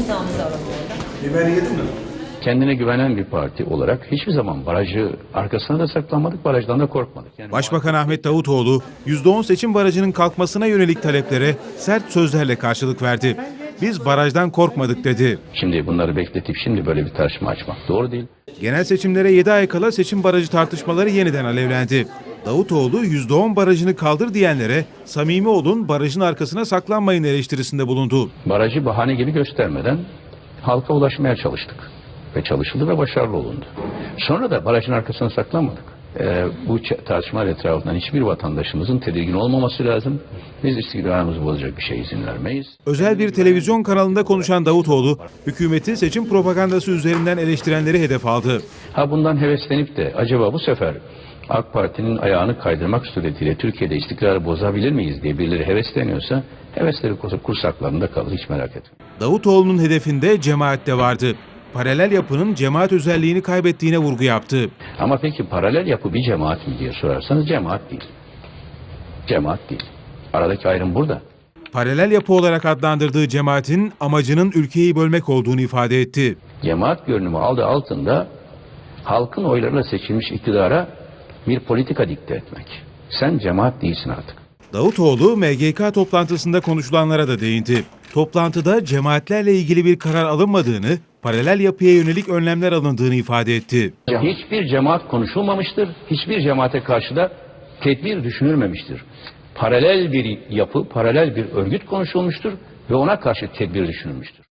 İmzamızı alalım yedin mi? Kendine güvenen bir parti olarak hiçbir zaman barajı arkasına da saklanmadık, barajdan da korkmadık. Yani Başbakan Ahmet Davutoğlu %10 seçim barajının kalkmasına yönelik taleplere sert sözlerle karşılık verdi. Biz barajdan korkmadık dedi. Şimdi bunları bekletip şimdi böyle bir tartışma açmak doğru değil. Genel seçimlere 7 ay kala seçim barajı tartışmaları yeniden alevlendi. Davutoğlu %10 barajını kaldır diyenlere samimi olun barajın arkasına saklanmayın eleştirisinde bulundu. Barajı bahane gibi göstermeden halka ulaşmaya çalıştık. Ve çalışıldı ve başarılı olundu. Sonra da barajın arkasına saklanmadık. Ee, bu tartışmalar etrafından hiçbir vatandaşımızın tedirgin olmaması lazım. Biz istikrarımızı bozacak bir şey izin vermeyiz. Özel bir televizyon kanalında konuşan Davutoğlu, hükümeti seçim propagandası üzerinden eleştirenleri hedef aldı. Ha bundan heveslenip de acaba bu sefer AK Parti'nin ayağını kaydırmak suretiyle Türkiye'de istikrarı bozabilir miyiz diye birileri hevesleniyorsa hevesleri kursaklarında kalır hiç merak etme. Davutoğlu'nun hedefinde cemaat de vardı. Paralel yapının cemaat özelliğini kaybettiğine vurgu yaptı. Ama peki paralel yapı bir cemaat mi diye sorarsanız cemaat değil. Cemaat değil. Aradaki ayrım burada. Paralel yapı olarak adlandırdığı cemaatin amacının ülkeyi bölmek olduğunu ifade etti. Cemaat görünümü aldı altında halkın oylarıyla seçilmiş iktidara bir politika dikte etmek. Sen cemaat değilsin artık. Davutoğlu MGK toplantısında konuşulanlara da değindi. Toplantıda cemaatlerle ilgili bir karar alınmadığını, paralel yapıya yönelik önlemler alındığını ifade etti. Hiçbir cemaat konuşulmamıştır. Hiçbir cemaate karşı da tedbir düşünülmemiştir. Paralel bir yapı, paralel bir örgüt konuşulmuştur ve ona karşı tedbir düşünülmüştür.